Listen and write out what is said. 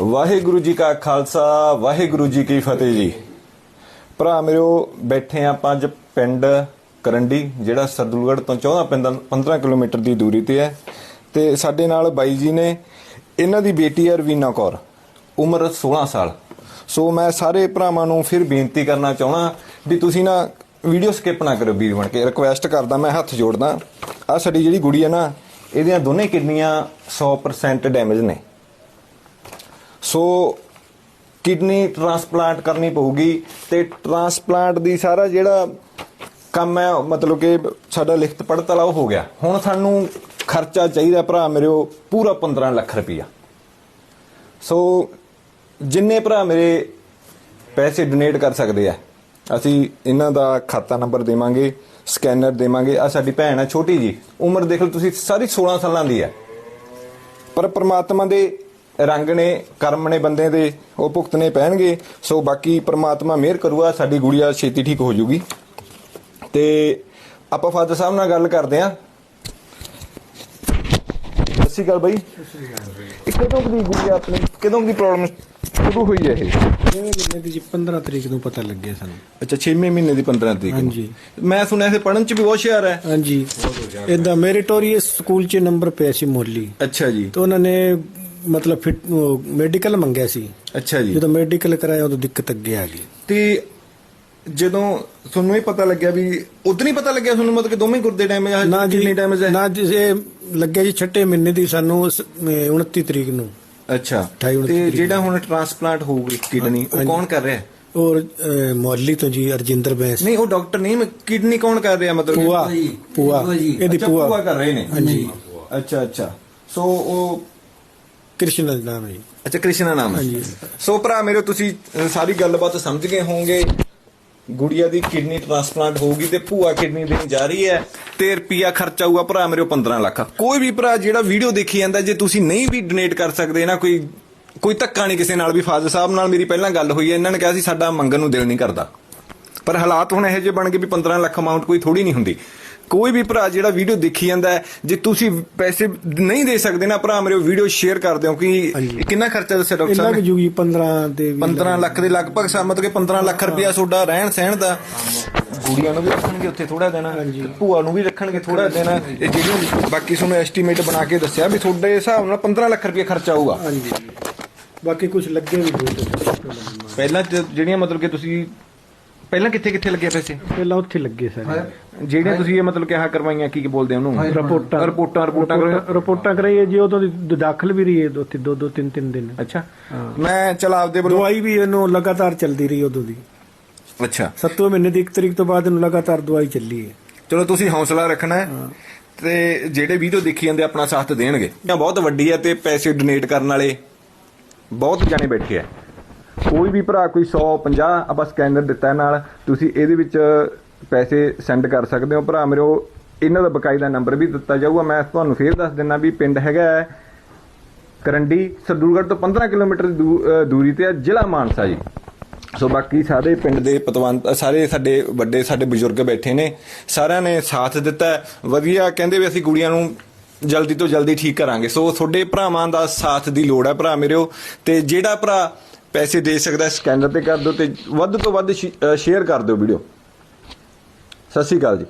ਵਾਹਿਗੁਰੂ ਜੀ ਕਾ ਖਾਲਸਾ, ਵਾਹਿਗੁਰੂ ਜੀ ਕੀ ਫਤਿਹ ਜੀ। ਭਰਾ ਮੇਰੋ, ਬੈਠੇ ਹਾਂ ਆਪਾਂ ਅੱਜ ਪਿੰਡ ਕਰੰਡੀ, ਜਿਹੜਾ ਸਰਦੂਲਗੜ੍ਹ ਤੋਂ 14 ਪਿੰਡ 15 ਕਿਲੋਮੀਟਰ ਦੀ ਦੂਰੀ ਤੇ ਹੈ। ਤੇ ਸਾਡੇ ਨਾਲ ਬਾਈ ਜੀ ਨੇ, ਇਹਨਾਂ ਦੀ ਬੇਟੀ ਹੈ ਰਵੀਨਾ ਕੌਰ, ਉਮਰ 16 ਸਾਲ। ਸੋ ਮੈਂ ਸਾਰੇ ਭਰਾਵਾਂ ਨੂੰ ਫਿਰ ਬੇਨਤੀ ਕਰਨਾ ਚਾਹਣਾ ਵੀ ਤੁਸੀਂ ਨਾ ਵੀਡੀਓ ਸਕਿਪ ਨਾ ਕਰੋ ਵੀਰ ਬਣ ਕੇ। ਰਿਕੁਐਸਟ ਕਰਦਾ ਮੈਂ ਹੱਥ ਜੋੜਦਾ। ਆ ਸਾਡੀ ਜਿਹੜੀ ਗੁੜੀ ਹੈ ਨਾ, ਇਹਦੀਆਂ ਦੋਨੇ ਕਿਡਨੀਆਂ 100% ਡੈਮੇਜ ਨੇ। ਸੋ ਕਿਡਨੀ ਟ੍ਰਾਂਸਪਲਾਂਟ ਕਰਨੀ ਪਊਗੀ ਤੇ ਟ੍ਰਾਂਸਪਲਾਂਟ ਦੀ ਸਾਰਾ ਜਿਹੜਾ ਕੰਮ ਹੈ, ਮਤਲਬ ਕਿ ਸਾਡਾ ਲਿਖਤ ਪੜਤ ਵਾਲਾ ਉਹ ਹੋ ਗਿਆ। ਹੁਣ ਸਾਨੂੰ ਖਰਚਾ ਚਾਹੀਦਾ ਭਰਾ ਮੇਰਿਓ ਪੂਰਾ 15 ਲੱਖ ਰੁਪਈਆ। ਸੋ ਜਿੰਨੇ ਭਰਾ ਮੇਰੇ ਪੈਸੇ ਡੋਨੇਟ ਕਰ ਸਕਦੇ ਆ, ਅਸੀਂ ਇਹਨਾਂ ਦਾ ਖਾਤਾ ਨੰਬਰ ਦੇਵਾਂਗੇ, ਸਕੈਨਰ ਦੇਵਾਂਗੇ। ਆ ਸਾਡੀ ਭੈਣ ਹੈ ਛੋਟੀ ਜੀ, ਉਮਰ ਦੇਖ ਲਓ ਤੁਸੀਂ, ਸਾਰੀ 16 ਸਾਲਾਂ ਦੀ ਹੈ। ਪਰ ਪ੍ਰਮਾਤਮਾ ਦੇ ਰੰਗ ਨੇ ਕਰਮ ਨੇ ਬੰਦੇ ਦੇ ਉਹ ਭੁਗਤਨੇ ਪੈਣਗੇ ਸੋ ਬਾਕੀ ਪ੍ਰਮਾਤਮਾ ਮਿਹਰ ਕਰੂਗਾ ਸਾਡੀ ਗੁੜੀਆ ਛੇਤੀ ਠੀਕ ਹੋ ਜੂਗੀ। ਤੇ ਆਪਾਂ ਫਾਦਰ ਸਾਹਿਬ ਨਾਲ ਗੱਲ ਕਰਦੇ ਆਂ। ਸ਼੍ਰੀ ਅਕਾਲ ਬਾਈ। ਕਦੋਂ ਦੀ ਗੁੜੀਆ ਆਪਣੀ? ਕਦੋਂ ਦੀ ਪ੍ਰੋਬਲਮ ਸ਼ੁਰੂ ਹੋਈ ਹੈ ਇਹ? ਮਹੀਨੇ ਦੀ ਜੀ 15 ਤਰੀਕ ਨੂੰ ਪਤਾ ਲੱਗਿਆ ਸਾਨੂੰ। ਅੱਛਾ 6ਵੇਂ ਮਹੀਨੇ ਦੀ 15 ਤਰੀਕ ਨੂੰ। ਹਾਂਜੀ। ਮੈਂ ਸੁਣਿਆ ਸੀ ਪੜਨ ਚ ਵੀ ਬਹੁਤ ਹੁਸ਼ਿਆਰ ਹੈ। ਹਾਂਜੀ। ਇਦਾਂ ਮੈਰੀਟੋਰੀਅਸ ਸਕੂਲ 'ਚ ਨੰਬਰ ਪਿਆ ਸੀ ਮੋਲੀ ਅੱਛਾ ਜੀ। ਤਾਂ ਉਹਨਾਂ ਨੇ ਮਤਲਬ ਫਿਟ ਮੈਡੀਕਲ ਮੰਗਿਆ ਸੀ। ਅੱਛਾ ਜੀ। ਜਦੋਂ ਮੈਡੀਕਲ ਕਰਾਇਆ ਉਦੋਂ ਦਿੱਕਤ ਅੱਗੇ ਆ ਗਈ। ਤੇ ਜਦੋਂ ਤੁਹਾਨੂੰ ਇਹ ਪਤਾ ਲੱਗਿਆ ਵੀ ਉਦੋਂ ਹੀ ਪਤਾ ਲੱਗਿਆ ਤੁਹਾਨੂੰ ਮਤਲਬ ਕਿ ਦੋਵੇਂ ਗੁਰਦੇ ਡੈਮੇਜ ਆ ਨਾ ਜੀ ਕਿੰਨੇ ਡੈਮੇਜ ਹੈ ਨਾ ਜੀ ਇਹ ਲੱਗਿਆ ਜੀ 6 ਮਹੀਨੇ ਦੀ ਸਾਨੂੰ ਉਸ, ਅਹ, 29 ਤਰੀਕ ਨੂੰ। ਅੱਛਾ। 28 29 ਤੇ ਜਿਹੜਾ ਹੁਣ ਟ੍ਰਾਂਸਪਲਾਂਟ ਹੋਊਗੀ ਕਿਡਨੀ ਉਹ। ਕੌਣ ਕਰ ਰਿਹਾ? ਹੈ? ਔਰ ਮੋਹਾਲੀ ਤੋਂ ਜੀ ਅਰਜਿੰਦਰ ਬੈਂਸ। ਨਹੀਂ ਉਹ ਡਾਕਟਰ ਨਹੀਂ ਕਿਡਨੀ ਕੌਣ ਕਰ ਰਿਹਾ ਮਤਲਬ ਪੂਆ ਪੂਆ ਇਹਦੀ ਅੱਛਾ, ਪੂਆ ਕਰ ਰਹੇ ਨੇ। ਹਾਂਜੀ। ਅੱਛਾ ਅੱਛਾ। ਸੋ ਉਹ ਕ੍ਰਿਸ਼ਨ ਦਾ ਨਾਮ ਹੈ ਜੀ। ਅੱਛਾ ਕ੍ਰਿਸ਼ਨਾ ਨਾਮ ਹੈ। ਹਾਂਜੀ। ਸੋ ਭਰਾ ਮੇਰੇ ਤੁਸੀਂ ਅ, ਸਾਰੀ ਗੱਲਬਾਤ ਸਮਝ ਗਏ ਹੋਵੋਗੇ। ਗੁੜੀਆ ਦੀ ਕਿਡਨੀ ਟ੍ਰਾਂਸਪਲਾਂਟ ਹੋਊਗੀ ਤੇ ਭੂਆ ਕਿਡਨੀ ਦੇਣ ਜਾ ਰਹੀ ਹੈ ਤੇ ਰੁਪਿਆ ਖਰਚਾ ਆਊਗਾ ਭਰਾ ਮੇਰੇ 15 ਲੱਖ। ਕੋਈ ਵੀ ਭਰਾ ਜਿਹੜਾ ਵੀਡੀਓ ਦੇਖੀ ਜਾਂਦਾ ਜੇ ਤੁਸੀਂ ਨਹੀਂ ਵੀ ਡੋਨੇਟ ਕਰ ਸਕਦੇ ਨਾ ਕੋਈ ਕੋਈ ਧੱਕਾ ਨਹੀਂ ਕਿਸੇ ਨਾਲ ਵੀ ਫਾਦਰ ਸਾਹਿਬ ਨਾਲ ਮੇਰੀ ਪਹਿਲਾਂ ਗੱਲ ਹੋਈ ਹੈ ਇਹਨਾਂ ਨੇ ਕਿਹਾ ਸੀ ਸਾਡਾ ਮੰਗਣ ਨੂੰ ਦਿਲ ਨਹੀਂ ਕਰਦਾ। ਪਰ ਹਾਲਾਤ ਹੁਣ ਇਹੋ ਜਿਹੇ ਬਣ ਗਏ ਵੀ 15 ਲੱਖ ਅਮਾਉਂਟ ਕੋਈ ਥੋੜੀ ਨਹੀਂ ਹੁੰਦੀ। ਕੋਈ ਵੀ ਭਰਾ ਜਿਹੜਾ ਵੀਡੀਓ ਦੇਖੀ ਜਾਂਦਾ ਹੈ ਜੇ ਤੁਸੀਂ ਪੈਸੇ ਨਹੀਂ ਦੇ ਸਕਦੇ ਨਾ ਭਰਾ ਮੇਰੇ ਵੀਡੀਓ ਸ਼ੇਅਰ ਕਰ ਦਿਓ ਕਿ। ਕਿੰਨਾ ਖਰਚਾ ਦੱਸਿਆ ਡਾਕਟਰ ਸਾਹਿਬ ਲੱਗ ਨੇ ਜੂਗੀ 15 ਦੇ ਵੀ 15 ਲੱਖ ਦੇ ਲਗਭਗ ਸਾ ਮਤਲਬ ਕਿ 15 ਲੱਖ ਰੁਪਇਆ ਤੁਹਾਡਾ ਰਹਿਣ ਸਹਿਣ ਦਾ। ਗੁੜੀਆਂ ਨੂੰ ਵੀ ਰੱਖਣਗੇ ਉੱਥੇ ਥੋੜਾ ਦੇਣਾ। ਭੂਆ ਨੂੰ ਵੀ ਰੱਖਣਗੇ ਥੋੜਾ ਦੇਣਾ ਇਹ ਜਿਹੜੀਆਂ ਬਾਕੀ ਤੁਹਾਨੂੰ ਐਸਟੀਮੇਟ ਬਣਾ ਕੇ ਦੱਸਿਆ ਵੀ ਤੁਹਾਡੇ ਹਿਸਾਬ ਨਾਲ 15 ਲੱਖ ਰੁਪਇਆ ਖਰਚਾ ਆਊਗਾ। ਹਾਂਜੀ। ਬਾਕੀ ਕੁਝ ਲੱਗੇ ਵੀ ਬਹੁਤ ਪਹਿਲਾਂ ਤੇ ਜਿਹੜੀਆਂ ਮਤਲਬ ਕਿ ਤੁਸੀਂ ਪਹਿਲਾਂ ਕਿੱਥੇ ਕਿੱਥੇ ਲੱਗੇ ਪੈਸੇ? ਪਹਿਲਾਂ ਉੱਥੇ ਲੱਗੇ ਸਾਰੇ। ਜਿਹੜੀਆਂ ਤੁਸੀਂ ਇਹ ਮਤਲਬ ਕਿ ਆਹ ਕਰਵਾਈਆਂ ਕੀ ਕੀ ਬੋਲਦੇ ਉਹਨੂੰ? ਰਿਪੋਰਟਾਂ। ਰਿਪੋਰਟਾਂ ਰਿਪੋਰਟਾਂ। ਰਿਪੋਰਟਾਂ ਕਰਾਈਏ ਜੀ ਉਦੋਂ ਦੀ ਦਾਖਲ ਵੀ ਰਹੀ ਹੈ ਦੋ ਦੋ ਦੋ ਤਿੰਨ ਤਿੰਨ ਦਿਨ। ਅੱਛਾ। ਮੈਂ ਚਲ ਆਪਦੇ ਵੱਲੋਂ ਦਵਾਈ ਵੀ ਇਹਨੂੰ ਲਗਾਤਾਰ ਚੱਲਦੀ ਰਹੀ ਉਦੋਂ ਦੀ। ਅੱਛਾ। 7ਵੇਂ ਮਹੀਨੇ ਦੀ 1 ਤਰੀਕ ਤੋਂ ਬਾਅਦ ਇਹਨੂੰ ਲਗਾਤਾਰ ਦਵਾਈ ਚੱਲੀ ਹੈ। ਚਲੋ ਤੁਸੀਂ ਹੌਸਲਾ ਰੱਖਣਾ ਹੈ। ਤੇ ਜਿਹੜੇ ਵੀਡੀਓ ਦੇਖੀ ਜਾਂਦੇ ਆਪਣਾ ਸਾਥ ਦੇਣਗੇ। ਇਹ ਬਹੁਤ ਵੱਡੀ ਹੈ ਤੇ ਪੈਸੇ ਡੋਨੇਟ ਕਰਨ ਵਾਲੇ ਬਹੁਤ ਜਾਣੇ ਬੈਠੇ ਆ। ਕੋਈ ਵੀ ਭਰਾ ਕੋਈ 100 50 ਆਪਾਂ ਸਕੈਨਰ ਦਿੱਤਾ ਨਾਲ, ਤੁਸੀਂ ਇਹਦੇ ਵਿੱਚ ਪੈਸੇ ਸੈਂਡ ਕਰ ਸਕਦੇ ਹੋ। ਭਰਾ ਮੇਰੇ ਇਹਨਾਂ ਦਾ ਬਕਾਇਦਾ ਨੰਬਰ ਵੀ ਦਿੱਤਾ ਜਾਊਗਾ। ਮੈਂ ਤੁਹਾਨੂੰ ਫੇਰ ਦੱਸ ਦਿੰਦਾ ਵੀ ਪਿੰਡ ਹੈਗਾ ਹੈ ਕਰੰਡੀ ਸਰਦੂਲਗੜ੍ਹ ਤੋਂ 15 ਕਿਲੋਮੀਟਰ ਦੂ- ਦੂਰੀ ਤੇ ਹੈ ਜ਼ਿਲ੍ਹਾ ਮਾਨਸਾ ਜੀ। ਸੋ ਬਾਕੀ ਸਾਰੇ ਪਿੰਡ ਦੇ ਪਤਵੰਤ, ਸਾਰੇ ਸਾਡੇ ਵੱਡੇ, ਸਾਡੇ ਬਜ਼ੁਰਗ ਬੈਠੇ ਨੇ। ਸਾਰਿਆਂ ਨੇ ਸਾਥ ਦਿੱਤਾ ਵਧੀਆ, ਕਹਿੰਦੇ ਵੀ ਅਸੀਂ ਕੁੜੀਆਂ ਨੂੰ ਜਲਦੀ ਤੋਂ ਜਲਦੀ ਠੀਕ ਕਰਾਂਗੇ। ਸੋ ਤੁਹਾਡੇ ਭਰਾਵਾਂ ਦਾ ਸਾਥ ਦੀ ਲੋੜ ਹੈ ਭਰਾ ਮੇਰਿਓ ਤੇ ਜਿਹੜਾ ਭਰਾ ਪੈਸੇ ਦੇ ਸਕਦਾ, ਸਕੈਨਰ ਤੇ ਕਰ ਦਿਓ ਤੇ ਵੱਧ ਤੋਂ ਵੱਧ ਸ਼ੇਅਰ ਕਰ ਦਿਓ ਵੀਡੀਓ ਸਤਿ ਸ਼੍ਰੀ ਅਕਾਲ ਜੀ।